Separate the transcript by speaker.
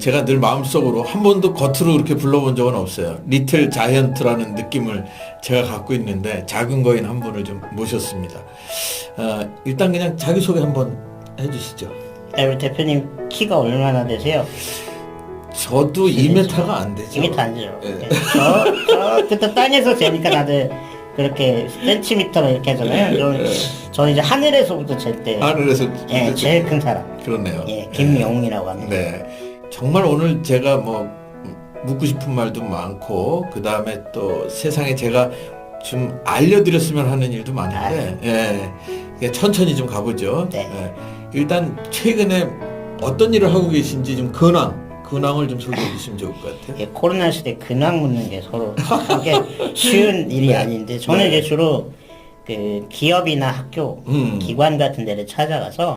Speaker 1: 제가 늘 마음속으로 한 번도 겉으로 그렇게 불러본 적은 없어요. 리틀 자이언트라는 느낌을 제가 갖고 있는데 작은 거인 한 분을 좀 모셨습니다. 어, 일단 그냥 자기소개 한번 해주시죠.
Speaker 2: 네, 우리 대표님 키가 얼마나 되세요?
Speaker 1: 저도 2m가 안 되죠.
Speaker 2: 2m 안 돼요.
Speaker 1: 예.
Speaker 2: 네. 저, 저, 그때 땅에서 재니까 다들 그렇게 센티미터로 이렇게 하잖아요. 저는, 저는 이제 하늘에서부터 잴 때,
Speaker 1: 하늘에서
Speaker 2: 예, 제일 큰 사람.
Speaker 1: 그렇네요.
Speaker 2: 예, 김영웅이라고 합니다.
Speaker 1: 네. 정말 오늘 제가 뭐 묻고 싶은 말도 많고 그 다음에 또 세상에 제가 좀 알려드렸으면 하는 일도 많은데 예. 그냥 천천히 좀 가보죠.
Speaker 2: 네.
Speaker 1: 예. 일단 최근에 어떤 일을 하고 계신지 좀 근황 근황을 좀 소개해 주시면 좋을 것 같아요.
Speaker 2: 예, 코로나 시대 근황 묻는 게 서로 그게 쉬운 일이
Speaker 1: 네.
Speaker 2: 아닌데 저는
Speaker 1: 네.
Speaker 2: 이제 주로 그 기업이나 학교,
Speaker 1: 음.
Speaker 2: 기관 같은 데를 찾아가서